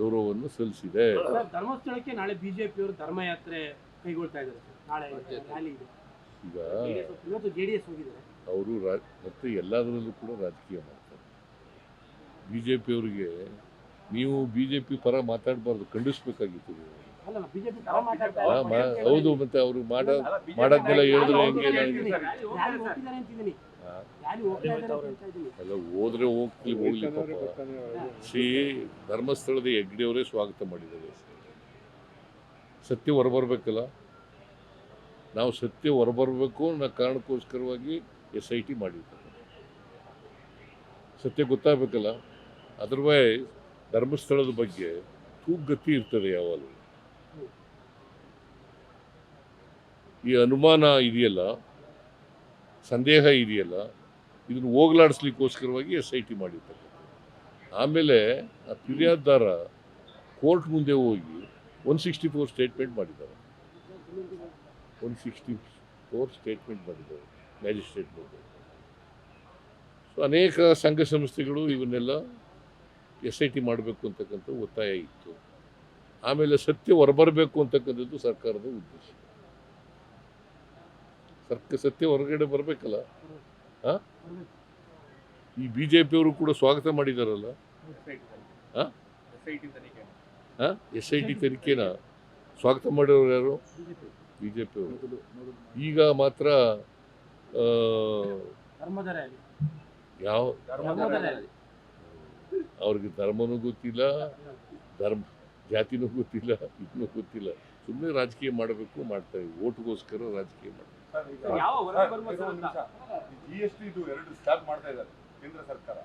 ಗೌರವವನ್ನು ಸಲ್ಲಿಸಿದೆ. ಸರ್, ಧರ್ಮಸ್ಥಳಕ್ಕೆ ನಾಳೆ ಬಿಜೆಪಿಯವರು ಧರ್ಮಯಾತ್ರೆ ಕೈಗೊಳ್ತಾ ಇದ್ದಾರೆ ಸರ್. ನಾಳೆ ರ್ಯಾಲಿ ಇದೆ. ಈಗ ಇವತ್ತು ಹೋಗಿದ್ದಾರೆ. ಅವರು ರಾ ಮತ್ತು ಎಲ್ಲದರಲ್ಲೂ ಕೂಡ ರಾಜಕೀಯ ಮಾಡ್ತಾರೆ. ಬಿ ಜೆ ಪಿಯವರಿಗೆ ನೀವು ಬಿ ಜೆ ಪಿ ಪರ ಮಾತಾಡಬಾರ್ದು ಖಂಡಿಸ್ಬೇಕಾಗಿತ್ತು ನೀವು. ಅಲ್ಲ ಬಿಜೆಪಿ ಪರ ಮಾತಾಡ್ತಾ ಆ, ಮಾ- ಹೌದು ಮತ್ತೆ ಅವರು ಮಾಡ ಮಾಡೋದ್ನೆಲ್ಲ ಹೇಳಿದ್ರೆ ಹೆಂಗೆ ನನಗೆ ರ್ಯಾಲಿ ಹೋಗ್ತಿದ್ದಾರೆ ಅಂತಿದ್ದೀನಿ. ಎಲ್ಲ ಹೋದ್ರೆ ಹೋಗ್ಲಿ ಹೋಗ್ಲಿ ಪಾಪ. ಶ್ರೀ ಧರ್ಮಸ್ಥಳದ ಹೆಗ್ಡೆಯವರೇ ಸ್ವಾಗತ ಮಾಡಿದ್ದಾರೆ. ಸತ್ಯ ಹೊರಬರ್ಬೇಕಲ್ಲ. ನಾವು ಸತ್ಯ ಹೊರಬರ್ಬೇಕು ಅನ್ನೋ ಕಾರಣಕ್ಕೋಸ್ಕರವಾಗಿ ಎಸ್ ಐ ಟಿ ಮಾಡಿದ್ದಾರೆ. ಸತ್ಯ ಗೊತ್ತಾಗಬೇಕಲ್ಲ. ಅದರ್ವೈಸ್ ಧರ್ಮಸ್ಥಳದ ಬಗ್ಗೆ ತೂಗತಿ ಇರ್ತದೆ ಯಾವಾಗಲೂ. ಈ ಅನುಮಾನ ಇದೆಯಲ್ಲ ಸಂದೇಹ ಇದೆಯಲ್ಲ, ಇದನ್ನು ಹೋಗ್ಲಾಡಿಸ್ಲಿಕ್ಕೋಸ್ಕರವಾಗಿ ಎಸ್ ಐ ಟಿ ಮಾಡಿರ್ತಕ್ಕಂಥದ್ದು ಆಮೇಲೆ ಆ ಫಿರ್ಯಾದ್ದಾರ ಕೋರ್ಟ್ ಮುಂದೆ ಹೋಗಿ ಒನ್ ಸಿಕ್ಸ್ಟಿ ಫೋರ್ ಸ್ಟೇಟ್ಮೆಂಟ್ ಮಾಡಿದ್ದಾರೆ. ಒನ್ ಸಿಕ್ಸ್ಟಿ ಫೋರ್ ಸ್ಟೇಟ್ಮೆಂಟ್ ಮಾಡಿದ್ದಾರೆ ಮ್ಯಾಜಿಸ್ಟ್ರೇಟ್ ಮುಂದೆ. ಸೊ ಅನೇಕ ಸಂಘ ಸಂಸ್ಥೆಗಳು ಇವನ್ನೆಲ್ಲ ಎಸ್ ಐ ಟಿ ಮಾಡಬೇಕು ಅಂತಕ್ಕಂಥ ಒತ್ತಾಯ ಇತ್ತು. ಆಮೇಲೆ ಸತ್ಯ ಹೊರಬರಬೇಕು ಅಂತಕ್ಕಂಥದ್ದು ಸರ್ಕಾರದ ಉದ್ದೇಶ. ಸರ್ಕ, ಸತ್ಯ ಹೊರಗಡೆ ಬರಬೇಕಲ್ಲ? ಈ ಬಿ ಜೆ ಪಿಯವರು ಕೂಡ ಸ್ವಾಗತ ಮಾಡಿದಾರಲ್ಲ? ಎಸ್ ಐ ಟಿ ತನಿಖೆನ ಸ್ವಾಗತ ಮಾಡಿರೋರು ಯಾರು? ಬಿ ಜೆ ಪಿಯವರು ಈಗ ಮಾತ್ರ ಯಾವ? ಅವ್ರಿಗೆ ಧರ್ಮನೂ ಗೊತ್ತಿಲ್ಲ, ಧರ್ಮ, ಜಾತಿನೂ ಗೊತ್ತಿಲ್ಲ ಇದನ್ನೂ ಗೊತ್ತಿಲ್ಲ. ಸುಮ್ಮನೆ ರಾಜಕೀಯ ಮಾಡಬೇಕು ಮಾಡ್ತಾರೆ ಓಟ್ಗೋಸ್ಕರ ರಾಜಕೀಯ ಮಾಡ್ತಾರೆ ಜಿ ಎಸ್ ಟಿ ಇದು ಎರಡು ಸ್ಲ್ಯಾಬ್ ಮಾಡ್ತಾ ಇದ್ದಾರೆ ಕೇಂದ್ರ ಸರ್ಕಾರ.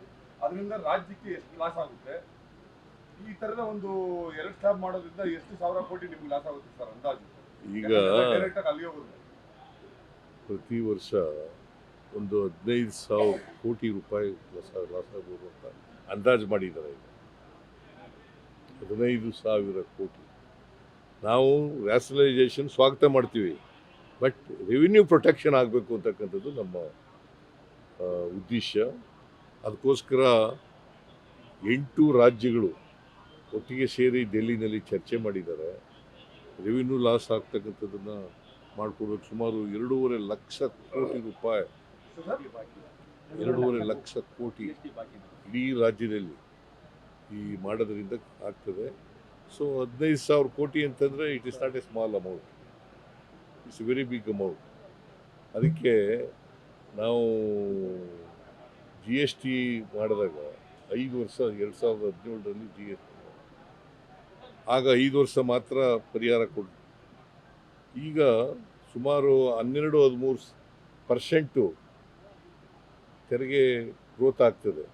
ಅದರಿಂದ ರಾಜ್ಯಕ್ಕೆ ಎಷ್ಟು ಲಾಸ್ ಆಗುತ್ತೆ? ಈ ತರದ ಒಂದು ಎರಡು ಸ್ಲ್ಯಾಬ್ ಮಾಡೋದ್ರಿಂದ ಎಷ್ಟು ಸಾವಿರ ಕೋಟಿ ನಿಮ್ಗೆ ಲಾಸ್ ಆಗುತ್ತೆ ಸರ್ ಅಂದಾಜು? ಈಗ ಡೈರೆಕ್ಟ್ ಆಗಿ ಅಲ್ಲಿ ಹೋಗುತ್ತೆ ಪ್ರತಿ ವರ್ಷ ಒಂದು ಹದಿನೈದು ಸಾವಿರ ಕೋಟಿ ರೂಪಾಯಿ ಲಾಸ ಲಾಸ್ ಆಗ್ಬೋದು ಅಂತ ಅಂದಾಜು ಮಾಡಿದ್ದಾರೆ ಈಗ. ಹದಿನೈದು ಸಾವಿರ ಕೋಟಿ. ನಾವು ರ್ಯಾಷನಲೈಸೇಷನ್ ಸ್ವಾಗತ ಮಾಡ್ತೀವಿ. ಬಟ್ ರೆವಿನ್ಯೂ ಪ್ರೊಟೆಕ್ಷನ್ ಆಗಬೇಕು ಅಂತಕ್ಕಂಥದ್ದು ನಮ್ಮ ಉದ್ದೇಶ. ಅದಕ್ಕೋಸ್ಕರ ಎಂಟು ರಾಜ್ಯಗಳು ಒಟ್ಟಿಗೆ ಸೇರಿ ಡೆಲ್ಲಿನಲ್ಲಿ ಚರ್ಚೆ ಮಾಡಿದ್ದಾರೆ. ರೆವಿನ್ಯೂ ಲಾಸ್ ಆಗ್ತಕ್ಕಂಥದ್ದನ್ನು ಮಾಡಿಕೊಡ್ಬೇಕು ಸುಮಾರು ಎರಡೂವರೆ ಲಕ್ಷ ಕೋಟಿ ರೂಪಾಯಿ. ಎರಡೂವರೆ ಲಕ್ಷ ಕೋಟಿ ಇಡೀ ರಾಜ್ಯದಲ್ಲಿ ಈ ಮಾಡೋದರಿಂದ ಆಗ್ತದೆ. ಸೊ ಹದಿನೈದು ಸಾವಿರ ಕೋಟಿ ಅಂತಂದರೆ it is not a small amount it's very big amount ಅದಕ್ಕೆ ನಾವು ಜಿ ಎಸ್ ಟಿ ಮಾಡಿದಾಗ ಐದು ವರ್ಷ, ಎರಡು ಸಾವಿರದ ಹದಿನೇಳರಲ್ಲಿ ಜಿ ಎಸ್ ಟಿ ಆಗ ಐದು ವರ್ಷ ಮಾತ್ರ ಪರಿಹಾರ ಕೊಟ್ಟು ಈಗ ಸುಮಾರು ಹನ್ನೆರಡು, ಹದಿಮೂರು ಪರ್ಸೆಂಟು ತೆರಿಗೆ ಗ್ರೋತ್ ಆಗ್ತದೆ.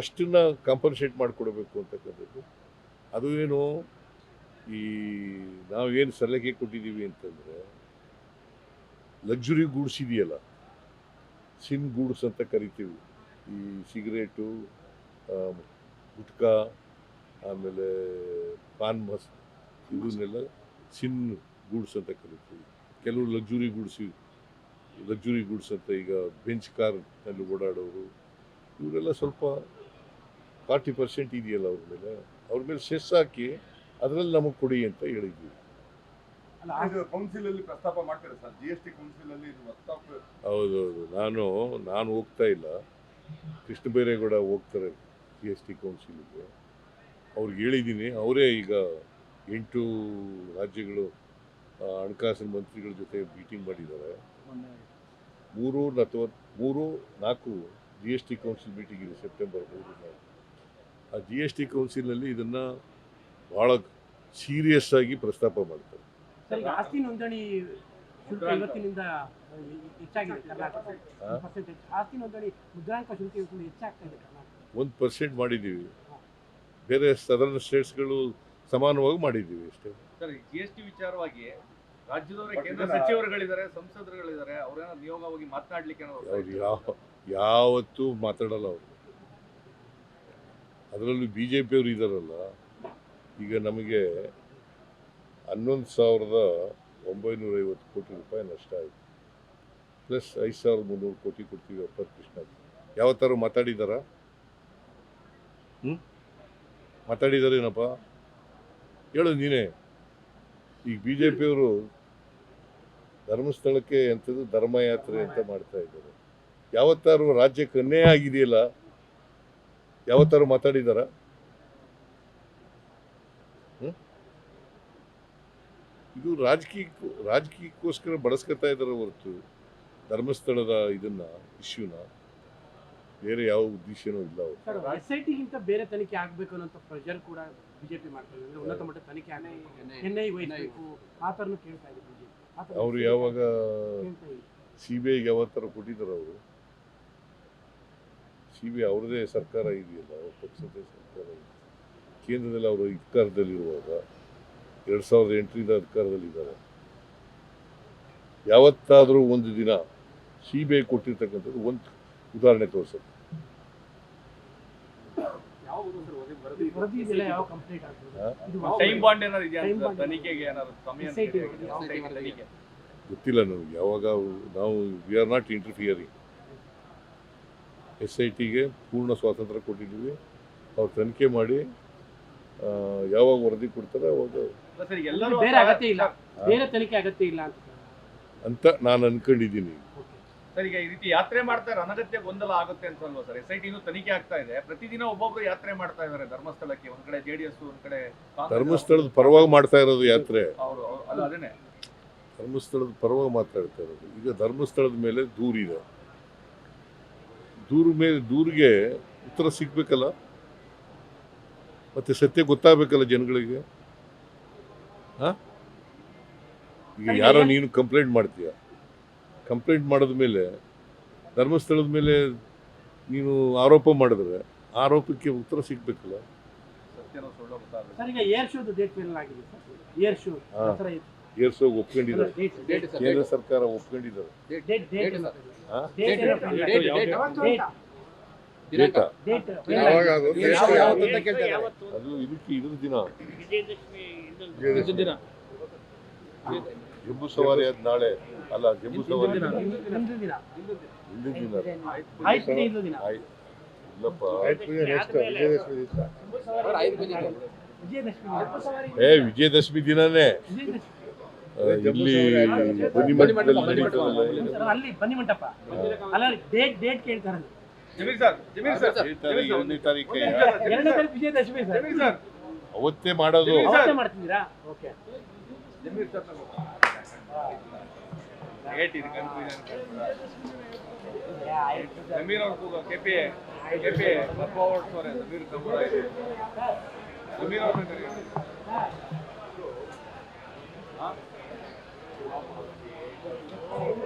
ಅಷ್ಟನ್ನು ಕಾಂಪನ್ಸೇಟ್ ಮಾಡಿಕೊಡ್ಬೇಕು ಅಂತಕ್ಕಂಥದ್ದು. ಅದು ಏನು ಈ ನಾವೇನು ಸಲಹೆ ಕೊಟ್ಟಿದ್ದೀವಿ ಅಂತಂದರೆ ಲಕ್ಸುರಿ ಗೂಡ್ಸ್ ಇದೆಯಲ್ಲ ಸಿನ್ ಗೂಡ್ಸ್ ಅಂತ ಕರಿತೀವಿ. ಈ ಸಿಗರೇಟು ಗುಟ್ಕಾ, ಆಮೇಲೆ ಪಾನ್ ಮಸ್, ಇದನ್ನೆಲ್ಲ ಸಿನ್ ಗೂಡ್ಸ್ ಅಂತ ಕರಿತೀವಿ. ಕೆಲವು ಲಕ್ಸುರಿ ಗೂಡ್ಸ್ ಲಕ್ಸುರಿ ಗೂಡ್ಸ್ ಅಂತ ಈಗ ಬೆಂಚ್ ಕಾರ್ನಲ್ಲಿ ಓಡಾಡೋರು, ಇವರೆಲ್ಲ ಸ್ವಲ್ಪ ಫಾರ್ಟಿ ಪರ್ಸೆಂಟ್ ಇದೆಯಲ್ಲ ಅವ್ರ ಮೇಲೆ? ಅವ್ರ ಮೇಲೆ ಸೆಸ್ ಹಾಕಿ ಅದರಲ್ಲಿ ನಮಗೆ ಕೊಡಿ ಅಂತ ಹೇಳಿದ್ವಿ ಹೌದೌದು ನಾನು ನಾನು ಹೋಗ್ತಾ ಇಲ್ಲ. ಕೃಷ್ಣ ಬೈರೇಗೌಡ ಹೋಗ್ತಾರೆ ಜಿ ಎಸ್ ಟಿ ಕೌನ್ಸಿಲ್ಗೆ ಅವ್ರಿಗೆ ಹೇಳಿದ್ದೀನಿ. ಅವರೇ ಈಗ ಎಂಟು ರಾಜ್ಯಗಳು ಹಣಕಾಸಿನ ಮಂತ್ರಿಗಳ ಜೊತೆ ಮೀಟಿಂಗ್ ಮಾಡಿದ್ದಾರೆ. ಮೂರು ಅಥವಾ ಮೂರು ನಾಲ್ಕು G S T council meeting ಇದೆ ಸೆಪ್ಟೆಂಬರ್ ಮೂರು ನಾಲ್ಕು ಆ ಜಿ ಎಸ್ ಟಿ ಕೌನ್ಸಿಲ್ನಲ್ಲಿ ಇದನ್ನು ಭಾಳ ಸೀರಿಯಸ್ ಆಗಿ ಪ್ರಸ್ತಾಪ ಮಾಡ್ತಾರೆ. ಸರ್ ಆಸ್ತಿ ನೋಂದಣಿ ಶುಲ್ಕ ಇವತ್ತಿನಿಂದ ಹೆಚ್ಚಾಗಿದೆ ಆಸ್ತಿ ನೋಂದಣಿ ಮುದ್ರಾಂಕ ಶುಲ್ಕ ಇವತ್ತಿಂದ ಹೆಚ್ಚಾಗ್ತಾ ಇದೆ ಕರ್ನಾಟಕ ಒಂದು ಪರ್ಸೆಂಟ್ ಮಾಡಿದ್ದೀವಿ. ಬೇರೆ ಸದರ್ನ್ ಸ್ಟೇಟ್ಸ್ಗಳು ಸಮಾನವಾಗಿ ಮಾಡಿದ್ದೀವಿ ಅಷ್ಟೇ. ಸರ್ ಜಿ ಎಸ್ ಟಿ ವಿಚಾರವಾಗಿ ರಾಜ್ಯದವರೇ ಕೇಂದ್ರ ಸಚಿವರುಗಳಿದ್ದಾರೆ ಸಂಸದರುಗಳಿದ್ದಾರೆ ಅವರೇನೋ ನಿಯೋಗವಾಗಿ ಮಾತನಾಡ್ಲಿಕ್ಕೆ ಅವ್ರು ಯಾವ ಯಾವತ್ತೂ ಮಾತಾಡಲ್ಲ ಅವರು. ಅದರಲ್ಲೂ ಬಿ ಜೆ ಪಿಯವರು ಇದ್ದಾರಲ್ಲ ಈಗ ನಮಗೆ ಹನ್ನೊಂದು ಸಾವಿರದ ಒಂಬೈನೂರ ಐವತ್ತು ಕೋಟಿ ರೂಪಾಯಿ ನಷ್ಟ ಆಯಿತು. ಪ್ಲಸ್ ಐದು ಸಾವಿರದ ಮುನ್ನೂರು ಕೋಟಿ ಕೊಡ್ತೀವಿ ಅಪ್ಪರ್ ಕೃಷ್ಣ ಯಾವತ್ತಾರು ಮಾತಾಡಿದಾರ? ಹ್ಞೂ ಮಾತಾಡಿದಾರೇನಪ್ಪ ಹೇಳು ನೀನೇ. ಈಗ ಬಿ ಜೆ ಪಿಯವರು ಧರ್ಮಸ್ಥಳಕ್ಕೆ ಎಂಥದ್ದು ಧರ್ಮಯಾತ್ರೆ ಅಂತ ಮಾಡ್ತಾ ಇದ್ದಾರೆ. ಯಾವತ್ತಾರು ರಾಜ್ಯಕ್ಕೆ ಅನ್ಯಾಯ ಆಗಿದೆಯಲ್ಲ, ಯಾವತ್ತಾರು ಮಾತಾಡಿದಾರ? ಇದು ರಾಜಕೀಯ ರಾಜಕೀಯಕ್ಕೋಸ್ಕರ ಬಳಸ್ಕೊತಾ ಇದ್ದಾರೆ ಹೊರತು ಧರ್ಮಸ್ಥಳದ ಇದನ್ನ ಇಶ್ಯೂನ ಬೇರೆ ಯಾವ ಉದ್ದೇಶನೂ ಇಲ್ಲ ಅವರು. ಸರ್ ಎಸ್ ಬೇರೆ ತನಿಖೆ ಆಗಬೇಕು ಅನ್ನೋ ಪ್ರೆಷರ್ ಕೂಡ ಬಿಜೆಪಿ ಮಾಡ್ತಾರೆ ಅಂದ್ರೆ ಉನ್ನತ ಮಟ್ಟ ತನಿಖೆ ಆಗಬೇಕು. ಎನ್ ಐ ವಹಿಸಬೇಕು ಆ ಥರನೂ ಕೇಳ್ತಾ ಇದೆ ಬಿಜೆಪಿ. ಅವರು ಯಾವಾಗ ಸಿ ಬಿ ಐಗೆ ಯಾವತ್ತಾರ ಕೊಟ್ಟಿದ್ದಾರೆ ಅವರು? ಸಿ ಬಿ ಐ ಅವ್ರದೇ ಸರ್ಕಾರ ಇದೆಯಲ್ಲ ಅವ್ರ ಪಕ್ಷದ ಸರ್ಕಾರ ಇದೆ. ಕೇಂದ್ರದಲ್ಲಿ ಅವರು ಅಧಿಕಾರದಲ್ಲಿರುವಾಗ ಎರಡು ಸಾವಿರದ ಎಂಟರಿಂದ ಅಧಿಕಾರದಲ್ಲಿದ್ದಾರೆ. ಯಾವತ್ತಾದರೂ ಒಂದು ದಿನ ಸಿ ಬಿ ಐ ಕೊಟ್ಟಿರ್ತಕ್ಕಂಥದ್ದು, ಒಂದು ಉದಾಹರಣೆ ತೋರಿಸುತ್ತೆ ಗೊತ್ತಿಲ್ಲ ನನಗೆ ಯಾವಾಗ ನಾವು we are not interfering S I ಟಿಗೆ ಪೂರ್ಣ ಸ್ವಾತಂತ್ರ್ಯ ಕೊಟ್ಟಿದ್ದೀವಿ. ಅವ್ರು ತನಿಖೆ ಮಾಡಿ ಯಾವಾಗ ವರದಿ ಕೊಡ್ತಾರೆ, ಅವಾಗ ಬೇರೆ ಅಗತ್ಯ ಇಲ್ಲ. ಬೇರೆ ತನಿಖೆ ಅಗತ್ಯ ಇಲ್ಲ ಅಂತ. ಅಂತ ನಾನು ಅನ್ಕೊಂಡಿದ್ದೀನಿ. ಸರ್ ಈಗ ಈ ರೀತಿ ಯಾತ್ರೆ ಮಾಡ್ತಾರೆ ಅನಗತ್ಯ ಗೊಂದಲ ಆಗುತ್ತೆ ಅಂತ ಅಲ್ವಾ ಸರ್? ಎಸ್ ಐ ಟಿನೂ ತನಿಖೆ ಆಗ್ತಾ ಇದೆ. ಪ್ರತಿದಿನ ಒಬ್ಬೊಬ್ರು ಯಾತ್ರೆ ಮಾಡ್ತಾ ಇದ್ದಾರೆ ಧರ್ಮಸ್ಥಳಕ್ಕೆ. ಒಂದ್ ಕಡೆ ಜೆಡಿಎಸ್ ಒಂದ್ ಕಡೆ ಕಾಂಗ್ರೆಸ್. ಧರ್ಮಸ್ಥಳದ ಪರವಾಗಿ ಮಾಡ್ತಾ ಇರೋದು ಯಾತ್ರೆ. ಅವ್ರು ಅವ್ರು- ಅಲ್ಲ ಅದೇನೆ. ಧರ್ಮಸ್ಥಳದ ಪರವಾಗಿ ಮಾತಾಡ್ತಾ ಇರೋದು. ಈಗ ಧರ್ಮಸ್ಥಳದ ಮೇಲೆ ದೂರಿದೆ ದೂರ ಮೇಲೆ ದೂರಿಗೆ ಉತ್ತರ ಸಿಗ್ಬೇಕಲ್ಲ? ಮತ್ತೆ ಸತ್ಯ ಗೊತ್ತಾಗಬೇಕಲ್ಲ ಜನಗಳಿಗೆ? ಈಗ ಯಾರೋ ನೀನು ಕಂಪ್ಲೇಂಟ್ ಮಾಡ್ತೀಯ? ಕಂಪ್ಲೇಂಟ್ ಮಾಡಿದ ಮೇಲೆ ಧರ್ಮಸ್ಥಳದ ಮೇಲೆ ನೀನು ಆರೋಪ ಮಾಡಿದ್ರೆ ಆರೋಪಕ್ಕೆ ಉತ್ತರ ಸಿಗ್ಬೇಕಲ್ಲ? ಸತ್ಯನೋ ಸುಳ್ಳು ಗೊತ್ತಾಗಲ್ಲ. ಸರ್ ಈಗ ಏರ್ ಶೋದು ಡೇಟ್ ಫೈನಲ್ ಆಗಿದೆ ಸರ್. ಏರ್ ಶೋ ಹಾ. ಏರ್ಸೋಗಿ ಒಪ್ಕೊಂಡಿದ್ದಾರೆ. ಕೇಂದ್ರ ಸರ್ಕಾರ ಒಪ್ಕೊಂಡಿದ್ದಾರೆ. ಡೇಟ್ ಯಾವಾಗ ಅಂತ ಅದು ಇದಕ್ಕೆ ದಿನ. ದಿನ. ಜಂಬೂ ಸವಾರಿ ಆದ ನಾಳೆ. ಅಲ್ಲ ಜಂಬೂ ಸವಾರಿ ಹಿಂದಿನ ದಿನ. ಹಿಂದಿನ ದಿನ. ಆಯ್ತು ಇದು ದಿನ. ಆಯ್ತು ಇಲ್ಲಪ್ಪ. ಆಯ್ತು ಪೂಜೆ ವಿಜಯದಶಮಿ ದಿವಸ. ವಿಜಯದಶಮಿ ಏ ವಿಜಯದಶಮಿ ದಿನನೇ. ವಿಜಯದಶಮಿ. ಆ, ಇಲ್ಲಿ ನಡೀತದಲ್ಲ. ಇದು. ಸರ್, ಅಲ್ಲಿ ಬನ್ನಿ ಮಂಟಪ ಅಲ್ಲ ಡೇಟ್ ಡೇಟ್ ಕೇಳ್ತಾರೆ ಜಮೀರ್ ಸರ್ ಜಮೀರ್ ಸರ್. ತಾರೀಕು, ಎರಡನೇ ತಾರೀಕೆ. ಎರಡನೇ ತಾರೀಕು ವಿಜಯದಶಮಿ ಸರ್. ಜಮೀರ್ ಸರ್. ಅವತ್ತೇ ಮಾಡೋದು. ಅವತ್ತೇ ಮಾಡ್ತಿದ್ದೀರಾ? ಓಕೆ. ಜಮೀರ್ ಸರ್ ಏಟ್ ಇದು confusion. ಜಮೀರ್ ಅವ್ರ ಕೂಗ ಕೆಪಿ ಕೆಪಿ ಹೊರಡ್ಸೋರೆ ಜಮೀರ್ ಜಮೀರ್